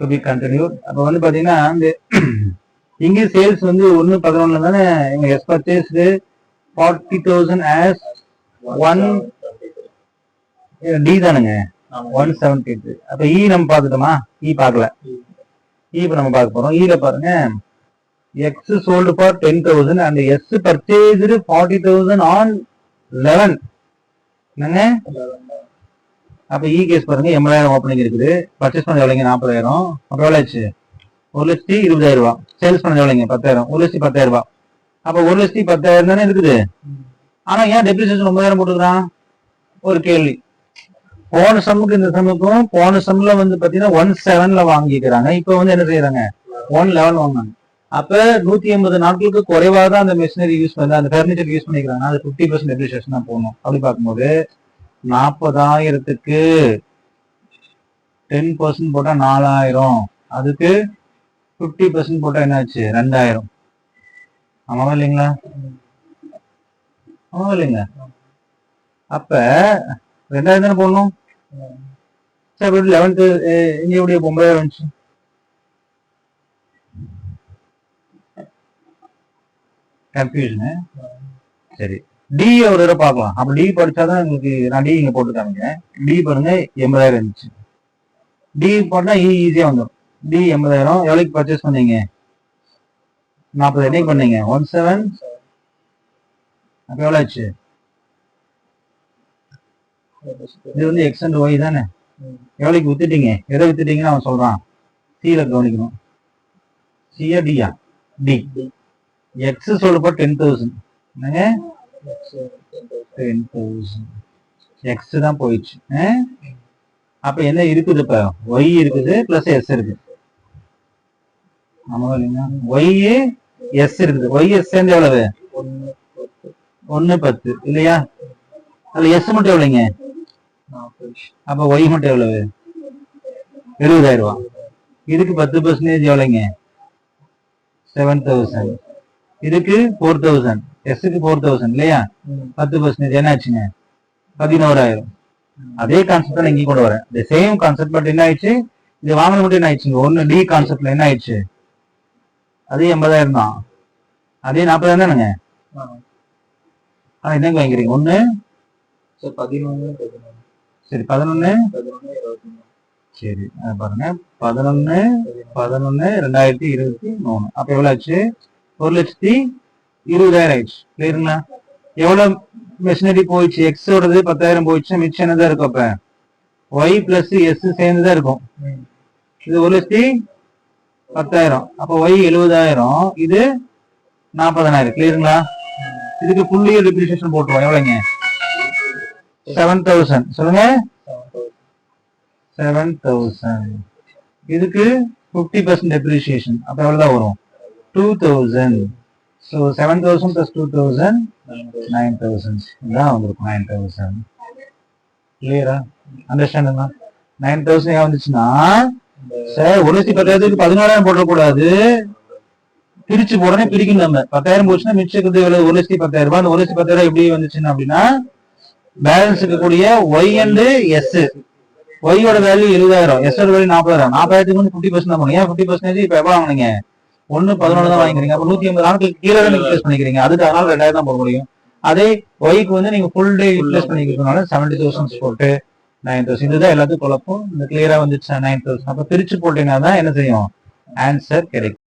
To be continued அப்போ வந்து பார்த்தீங்கன்னா இந்த இங்கே சேல்ஸ் வந்து ஒன்று பதினொன்றில் தானே எங்கள் S purchased forty thousand as on D தானுங்க. ஒன் செவன்டி எயிட் அப்போ இ நம்ம பார்த்துட்டோமா? இ பார்க்கல. இ இப்ப நம்ம பார்க்க போகிறோம் இல e பாருங்க. X sold for ten thousand and S purchased forty thousand on eleven என்னங்க? அப்ப e இ கேஸ் பாருங்க எண்பதாயிரம் ஓப்பனிங் இருக்குது பர்ச்சேஸ் பண்ண எவ்வளோங்க நாற்பதாயிரம். அப்புறம் எவ்வளோ ஆச்சு ஒரு லட்சத்தி இருபதாயிரம் ரூபாய். சேல்ஸ் பண்ண எவ்வளோங்க பத்தாயிரம். ஒரு லட்சத்தி பத்தாயிரம் ரூபாய். அப்ப ஒரு லட்சத்தி பத்தாயிரம் தானே இருக்குது? ஆனா ஏன் டெப்ரிசியேஷன் ஒன்பதாயிரம் போட்டுக்கிறான் ஒரு கேள்வி. போன சம்முக்கு இந்த சம்முக்கும் போன சம்ல வந்து பாத்தீங்கன்னா ஒன் செவன்ல வாங்கிக்கிறாங்க. இப்ப வந்து என்ன செய்யறாங்க? ஒன் லெவன் வாங்கினாங்க அப்ப நூத்தி எண்பது நாட்களுக்கு குறைவா தான் அந்த மிஷினரி யூஸ் பண்ணி அந்த ஃபர்னிச்சர் யூஸ் பண்ணிக்கிறாங்க அது பிப்டி பர்சன்ட் டெப்ரிசியேஷன் தான் போகணும் அப்படி பார்க்கும்போது நாற்பதாயிரத்துக்கு டென் பர்சன்ட் போட்டா நாலாயிரம். அதுக்கு பிப்டி பர்சன்ட் போட்டா என்னாச்சு? ரெண்டாயிரம். ஆமாவா இல்லைங்களா? ஆமாவா இல்லைங்க. அப்ப ரெண்டாயிரம் தானே போடணும்? சார் இப்படி லெவன்த்து இங்க எப்படி ஒன்பதாயிரம் வந்துச்சு. கன்ஃபியூஷனு சரி. டி ஒரு தடவை பார்க்கலாம். அப்ப டி படிச்சாதான் உங்களுக்கு நான் டி இங்க போட்டு காமிக்கிறேன் டி பாருங்க எண்பதாயிரம் இருந்துச்சு. டி போட்டா e இ ஈஸியா வந்துடும் டி எண்பதாயிரம் எவ்வளவுக்கு பர்ச்சேஸ் பண்ணீங்க? நாற்பது பண்ணீங்க? ஒன் செவன் அப்ப எவ்வளவு ஆச்சு? இது வந்து எக்ஸ் அண்ட் ஒய் தானே? எவ்வளவுக்கு வித்துட்டீங்க? எதை வித்துட்டீங்கன்னு அவன் சொல்றான். சில கவனிக்கணும். சியா டியா டி எக்ஸ் சொல்றப்ப டென் தௌசண்ட் என்னங்க? டென் தௌசண்ட் எக்ஸ் தான் போயிடுச்சு. அப்ப என்ன இருக்குது இப்ப? ஒய் இருக்குது பிளஸ் எஸ் இருக்கு ஆமா இல்லைங்க ஒய் எஸ் இருக்குது. ஒய் எஸ் சேர்ந்து எவ்வளவு? ஒன்னு பத்து. இல்லையா? அதுல எஸ் மட்டும் எவ்வளவுங்க? அப்ப ஒய் மட்டும் எவ்வளவு? எழுபதாயிரம் ரூபா இதுக்கு பத்து பர்சன்டேஜ் எவ்வளவுங்க? செவன் தௌசண்ட் இதுக்கு ஃபோர் தௌசண்ட் எஸ்க்கு ஃபோர் தௌசண்ட் இல்லையா? பத்து பர்சன்டேஜ் என்ன ஆச்சுங்க பதினோராயிரம் அதே கான்செப்ட் தான் இங்கே கொண்டு வரேன். இந்த சேம் கான்செப்ட் பட் என்ன ஆயிடுச்சு? இது வாங்கின மட்டும் என்ன ஆயிடுச்சுங்க? ஒன்னு டி கான்செப்ட்ல என்ன ஆயிடுச்சு? அதே எண்பதாயிரம் தான். அதே நாற்பதாயிரம் தானுங்க? ஆனா என்னங்க ஒண்ணு? பதினொன்னு சரி பதினொன்னு? இருபத்தி மூணு சரி அது பாருங்க. பதினொன்னு. பதினொன்னு ரெண்டாயிரத்தி இருபத்தி மூணு. அப்ப எவ்வளவு ஆச்சு? ஒரு லட்சத்தி இருபதாயிரம் ஆயிடுச்சு. கிளியருங்களா எவ்வளவு மெஷினரி போயிடுச்சு? எக்ஸோடது பத்தாயிரம் போயிடுச்சு. மிச்சம் என்னதான் இருக்கும் அப்ப? ஒய் பிளஸ் எஸ் சேர்ந்துதான் இருக்கும். இது ஒரு லட்சத்தி பத்தாயிரம். அப்ப ஒய் எழுபதாயிரம். இது நாற்பதனாயிரம் கிளியருங்களா இதுக்கு புள்ளிய டிப்ரிசியேஷன் போட்டுருவோம். எவ்வளவுங்க? செவன் தௌசண்ட் சொல்லுங்க. செவன் தௌசண்ட் இதுக்கு ஃபிஃப்டி பர்சன்ட் டெப்ரிசியேஷன் அப்ப எவ்வளவுதான் வரும்? Two thousand so seven thousand plus two thousand nine thousand தான் வந்திருக்கும் நைன் தௌசண்ட் கிளியரா அண்டர்ஸ்டாண்டுங்களா நைன் தௌசண்ட் ஏன் வந்துச்சுன்னா சார் ஒரு லட்சத்தி பத்தாயிரத்துக்கு பதினாறாயிரம் போடக்கூடாது பிரிச்சு போடனே பிரிக்கணும் நம்ம. பத்தாயிரம் போச்சுன்னா மிச்சம் இருக்கிறது எவ்வளவு ஒரு லட்சத்தி பத்தாயிரம் ரூபாய். அந்த ஒரு லட்சத்தி பத்தாயிரம் எப்படி வந்துச்சுன்னா அப்படின்னா பேலன்ஸ் இருக்கக்கூடிய ஒய் அண்ட் எஸ் ஒய்யோட வேல்யூ எழுபதாயிரம். எஸ் ஓட வேல்யூ நாற்பதாயிரம். நாற்பதாயிரத்துக்கு வந்து ஃபிஃப்டி பர்சன்ட் தான் ஏன் ஃபிஃப்டி பர்சன்டேஜ் இப்போ எவ்வளவு வாங்கினீங்க? ஒன்னு பதினொன்று தான் வாங்கிக்கிறீங்க. அப்போ நூத்தி ஐம்பது நாட்களுக்கு கீழே தான் பண்ணிக்கிறீங்க. அதுக்கு அதனால ரெண்டாயிரம் தான் போட முடியும். அதே ஒய்க்கு வந்து நீங்க ஃபுல் டே யூட்டிலைஸ் பண்ணிக்கிறதுனால செவன்டி தௌசண்ட் போட்டு நைன் தௌசண்ட் இதுதான் எல்லாத்துக்கும் குழப்பம். இந்த கிளியரா வந்துச்சு நைன் தௌசண்ட் அப்ப பிரிச்சு போட்டீங்கன்னா தான் என்ன செய்யும் ஆன்சர் கிடைக்கும்.